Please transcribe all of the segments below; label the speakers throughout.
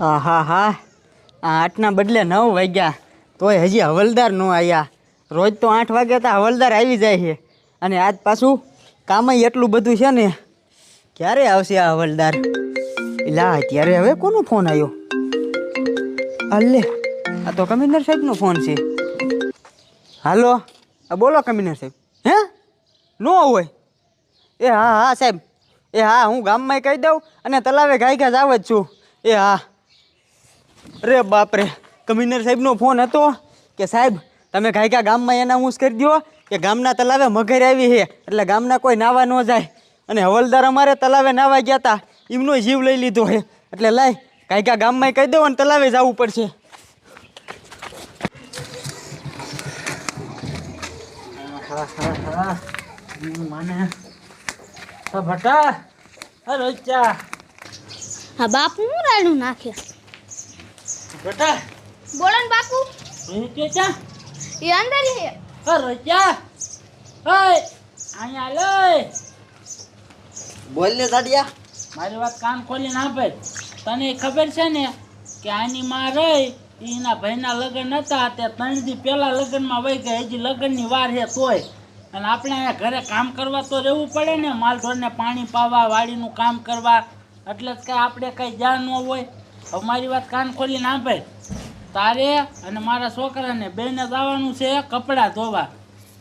Speaker 1: હા આ આઠના બદલે નવ વાગ્યા. તોય હજી હવલદાર ન આવ્યા રોજ તો આઠ વાગ્યા તો હવલદાર આવી જાય છે. અને આજ પાછું કામય એટલું બધું છે ને, ક્યારે આવશે આ હવલદાર? લા અત્યારે હવે કોનો ફોન આવ્યો અલ્લે આ તો કમિશનર સાહેબનો ફોન છે. હાલો બોલો કમિશનર સાહેબ. હે? નો હોય. એ હા હા સાહેબ. એ હા, હું ગામમાં કહી દઉં અને તલાવે ગાય ઘા જાવ જ છું. એ હા. અરે બાપરે, કમિશનર સાહેબનો ફોન હતો કે સાહેબ, તમે ગાયકા ગામમાં એનાઉન્સ કરી દો કે ગામના તલાવે મગર આવી છે, એટલે ગામના કોઈ નાવા ન જાય. અને હવલદાર અમારે તલાવે નાવા ગયા હતા એમનો જીવ લઈ લીધો છે. એટલે લાય ગાયકા ગામમાં કહી દો અને તલાવે જવું પડશે. હા,
Speaker 2: બાપુ, હું રાડું નાખે?
Speaker 1: બેટા.
Speaker 2: બોલો ને બાપુ.
Speaker 1: એ કે ચા?
Speaker 2: એ અંદર હે.
Speaker 1: અરે ચા. ઓય અહીંયા લે
Speaker 3: બોલ ને દાડિયા.
Speaker 4: મારી વાત કાન ખોલીને આપે તને ખબર છે ને કે આની માં રહી એના ભાઈના લગ્ન હતા તે ત્રણ દી પહેલા લગ્નમાં વહી ગયા. હજી લગ્નની વાર છે તોય. અને આપણે અહીંયા ઘરે કામ કરવા તો રહેવું પડે ને માલઢોરને પાણી પાવા વાડીનું કામ કરવા. એટલે જ કાંઈ આપણે કંઈ જ્યાં ન હોય હવે મારી વાત કાન ખોલીને આપે તારે અને મારા છોકરાને બેને જવાનું છે કપડાં ધોવા.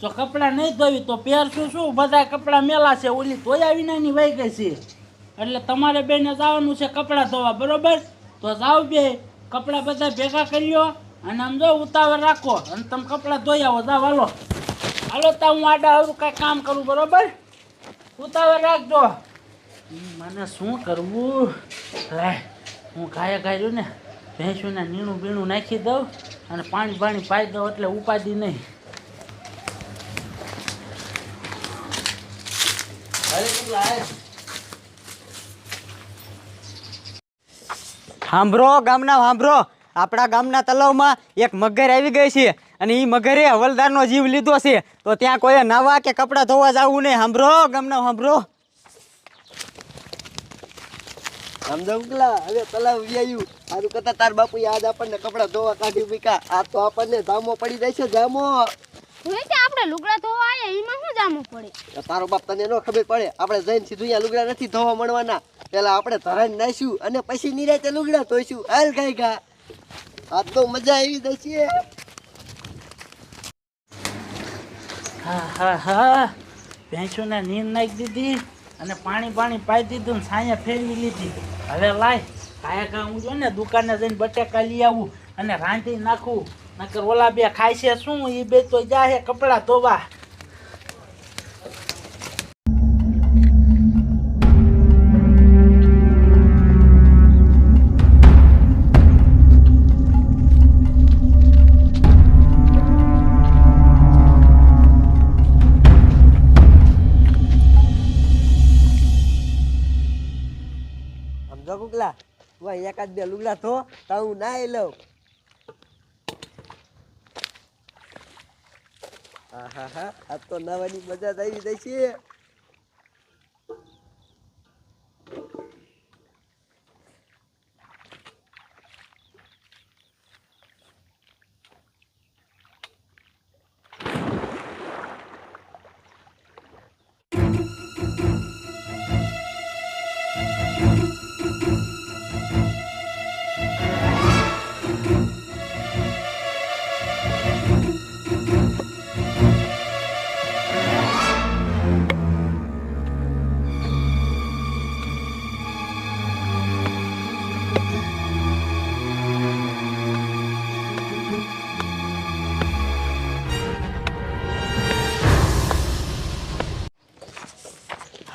Speaker 4: જો કપડાં નહીં ધોવી તો પહેરશું શું? બધા કપડાં મેલા છે, ઓલી ધોયા વિનાની વહી ગઈ છે. એટલે તમારે બેને જવાનું છે કપડાં ધોવા, બરોબર? તો જાઓ બે, કપડાં બધા ભેગા કરી લો અને આમ જો ઉતાવળ રાખો અને તમે કપડાં ધોઈ આવો જાવ હાલો. હાલો તો હું આડા આવું કાંઈ કામ કરું, બરોબર? ઉતાવળ રાખજો. મને શું કરવું? લાય હું ગાયે ગાયું ને ભેંસુને નીણું બીણું નાખી દઉં અને પાણી પાણી પાઈ દઉં એટલે ઉપાધિ નહીં.
Speaker 1: સાંભળો ગામના સાંભળો આપણા ગામના તલાવમાં એક મગર આવી ગઈ છે અને એ મગરે હવલદારનો જીવ લીધો છે. તો ત્યાં કોઈ નાવા કે કપડાં ધોવા જવું નહીં. સાંભળો ગામના સાંભળો
Speaker 3: સમજાવ પેલા હવે તલાવ વ્યાયું સારું કરતા તાર બાપુ યાદ આપણને કપડા ધોવા કાઢી મૂકા આ તો આપણને જામો પડી જાય છે જામો
Speaker 2: કે આપણે લુગડા ધોવા આયા એમાં શું જામું પડે?
Speaker 3: તારો બાપ તને નો ખબર પડે. આપણે જઈને સીધું અહીંયા લુગડા નથી ધોવા મળવાના. પેલા આપણે ધરાઈને નાખ્યું અને પછી નિરાતે લુગડા ધોઈશું. હાલ ગાય ગા. આ તો મજા આવી જશે.
Speaker 4: હા હા હા. ભેંસોને નીંદ નાખી દીધી. અને પાણી પાણી પાઈ દીધું ને સાયા ફેરવી લીધી. હવે લાય કાયા હું જો ને દુકાને જઈને બટેકા લઈ આવું અને રાંધી નાખું. નકર ઓલા બે ખાય છે, શું એ બે તો જાય કપડાં ધોવા.
Speaker 3: કુકલા તું અહીં એકાદ બે લુગડા થો તો હું નાઈ લઉં. હા હા હા આ તો નવાની મજા આવી જાય છે.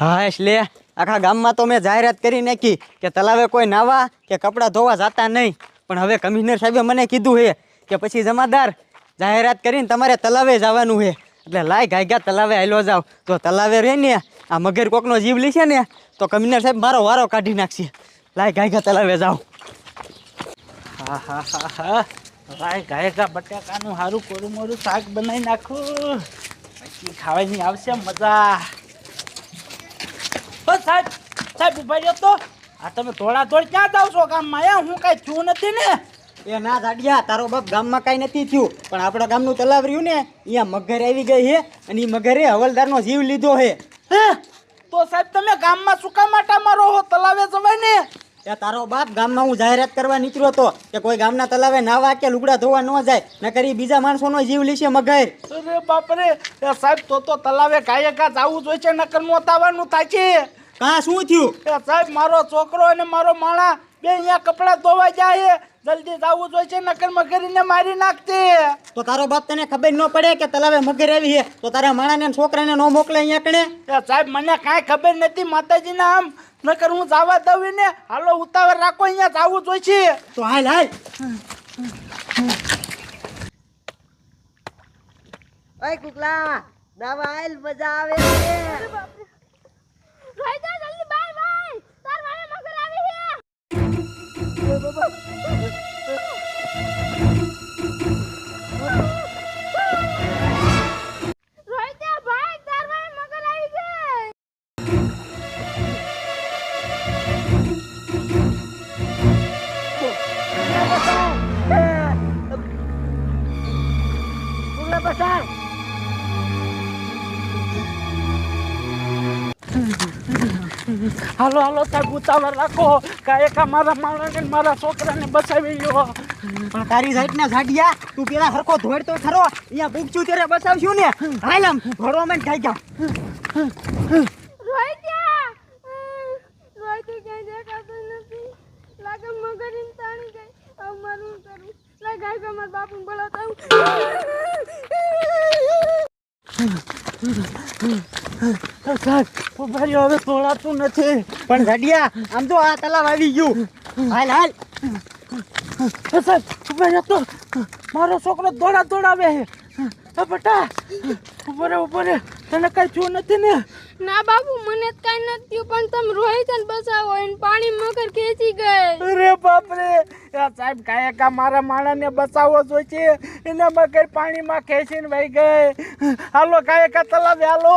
Speaker 1: હા એટલે આખા ગામમાં તો મેં જાહેરાત કરી નાખી કે તલાવે કોઈ નાવા, કે કપડાં ધોવા જતા નહીં. પણ હવે કમિશનર સાહેબે મને કીધું છે કે પછી જમાદાર, જાહેરાત કરીને તમારે તલાવે જવાનું છે એટલે લાય ગાય ગા તલાવે હાલો જાવ. તો તલાવે રહે ને, આ મગર કોકનો જીવ લીશે ને, તો કમિશનર સાહેબ મારો વારો કાઢી નાખશે. લાય ગાય ગા તલાવે જાવ.
Speaker 4: હા હા હા હા. લાય ગાયગા બટાકાનું સારું કોરું મોરું શાક બનાવી નાખું. પછી ખાવાની આવશે મજા. ઓ સાહેબ સાહેબ ઊભા રહ્યો તો. આ તમે થોડા થોડ ક્યાં જાવ છો ગામમાં? એ હું કાંઈ થયું નથી ને?
Speaker 1: એ ના દાડિયા તારો બાપ ગામમાં કાંઈ નથી થયું. પણ આપણા ગામનું તલાવ રહ્યું ને અહીંયા મગર આવી ગઈ છે અને એ મગરે હવલદારનો જીવ લીધો છે
Speaker 4: હે તો સાહેબ તમે ગામમાં શું કામ આટા મારો હો? તલાવે જવાય ને?
Speaker 1: એ તારો બાપ ગામમાં હું જાહેરાત કરવા નીકળ્યો હતો કે કોઈ ગામના તલાવે નાવા કે લુગડા ધોવા ન જાય નકર કરી બીજા માણસોનો જીવ લેશે મગર.
Speaker 4: અરે બાપરે સાહેબ તો તો તલાવે કાંઈ જવું જોઈએ છે નકર મોતાવાનું થાય છે.
Speaker 1: કાં શું થયું?
Speaker 4: એ સાહેબ મારો છોકરો અને મારો માણા બે અહીંયા કપડાં ધોવા જાય જલ્દી જવું જોઈએ છે નકર મગરીને મારી નાખતી
Speaker 1: તો તારો બાપ તને ખબર ન પડે કે તલાવે મગર આવી છે તો તારા માણાને ને છોકરાને ન મોકલે અહીંયા કણે?
Speaker 4: એ સાહેબ મને કાંઈ ખબર નથી માતાજીના આમ. નકર હું જવા દઉં ને હાલો ઉતાવળ રાખો અહીંયા જવું જોઈએ છે.
Speaker 1: તો હાલ હાલ.
Speaker 3: ઓય કુકલા દવા આયલ મજા આવે
Speaker 4: હાલો હાલો સાહેબ ઉતાવળ રાખો. કાંઈ કા મારા માણસને મારા છોકરાને બચાવી લ્યો.
Speaker 1: પણ તારી સાઈડ ને ઝાડિયા તું પેલા સરખો ધોડતો ખરો. અહીંયા ભૂખચું ત્યારે બસાવશું ને. હાલ આમ ઘોડો માં ખાઈ જા
Speaker 2: રોહિત રોહિત ક્યાંય દેખાતો નથી. લાગે મગર ઇન તાણી ગઈ. હવે મારું શું કરું. લાગે ગાય ગા મારા બાપુ બોલાવતા
Speaker 4: રહ્યો, હવે તોડાતું નથી.
Speaker 1: પણ ઘડિયા, આમ તો આ તલાવ આવી ગયું. હાલ હાલ.
Speaker 4: સાહેબ તો. મારો છોકરો દોડા દોડાવે એ બટા ઉપર રે તને કઈ થયું નથી ને?
Speaker 2: ના બાપુ મને કઈ નથી થયું પણ તમે રોહિત ને બચાવો એને પાણી મગર ખેંચી ગઈ.
Speaker 4: અરે બાપરે એ સાહેબ કાંઈ કા મારા માણસને બસાવો જોઈએ એને મગર પાણીમાં ખેંચીને વહી ગઈ. હાલો કાંઈ કા તલાવે હાલો.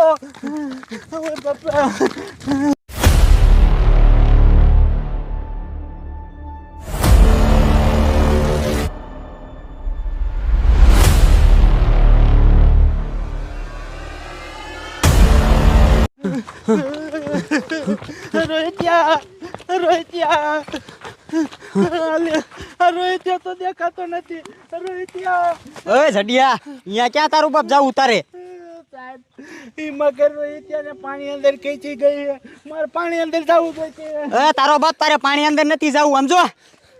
Speaker 4: રોહિત્યા રોહિત્યા. રોહિત્યા તો દેખાતો નથી. રોહિત્યા.
Speaker 1: ઓય જાડિયા અહીંયા ક્યાં તારું બાપ જાવું તારે
Speaker 4: સાહેબ ઈ મગર રોહિત્યાને પાણી અંદર ખેંચી ગઈ મારે પાણી અંદર જવું જોઈએ
Speaker 1: તારો બાપ તારે પાણી અંદર નથી જવું. સમજો?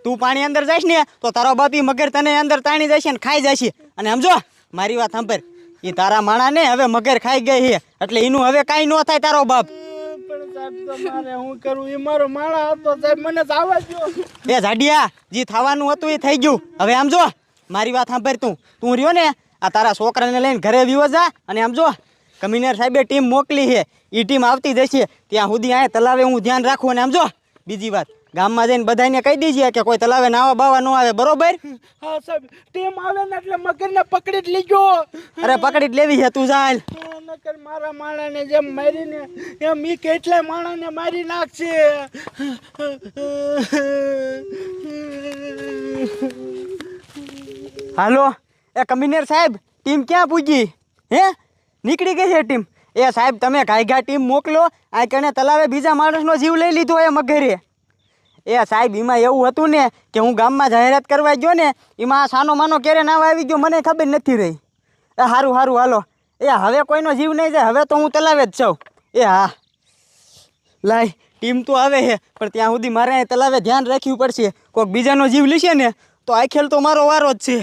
Speaker 1: તું પાણી અંદર જઈશ ને તો તારો બાપ ઈ મગર તને અંદર તાણી જશે ને ખાઈ જશે. અને સમજો? મારી વાત સાંભળ. એ તારા માણા ને હવે મગર ખાઈ ગઈ છે. એટલે એનું હવે કાંઈ ન થાય તારો બાપ.
Speaker 4: એ
Speaker 1: જાડિયા જે થવાનું હતું એ થઈ ગયું. હવે આમ જો મારી વાત સાંભળ તું. તું રહ્યો ને આ તારા છોકરાને લઈને ઘરે વિવો જા અને આમ જો કમિશનર સાહેબે ટીમ મોકલી છે. એ ટીમ આવતી જશે ત્યાં સુધી આ તલાવે હું ધ્યાન રાખું અને આમ જો. બીજી વાત ગામમાં જઈને બધાને કહી દીજે કે કોઈ તલાવે નાવા બાવા ન આવે બરોબર?
Speaker 4: હા સાહેબ ટીમ આવે ને એટલે મગરને પકડી જ લીજો.
Speaker 1: અરે પકડી જ લેવી છે તું ચાલ.
Speaker 4: નકર મારા માણાને જેમ મારીને એમ ઈ કેટલા માણાને મારી નાખશે.
Speaker 1: હાલો એ કમિશનર સાહેબ ટીમ ક્યાં પૂજી હે? નીકળી ગઈ છે ટીમ. એ સાહેબ, તમે ઘાયઘા ટીમ મોકલો. આ કણે તલાવે બીજા માણસનો જીવ લઈ લીધો એ મગરે. એ સાહેબ, એમાં એવું હતું ને કે હું ગામમાં જાહેરાત કરવા ગયો ને, એમાં આ સાનો માનો ક્યારે નાવ આવી ગયો, મને ખબર નથી રહી. એ સારું સારું હાલો. એ હવે કોઈનો જીવ નહીં જાય, હવે તો હું તલાવે જ છું એ હા. લાય, ટીમ તો આવે છે પણ ત્યાં સુધી મારે તલાવે ધ્યાન રાખવું પડશે. કોઈક બીજાનો જીવ લેશે ને, તો આ ખેલ તો મારો વારો જ છે.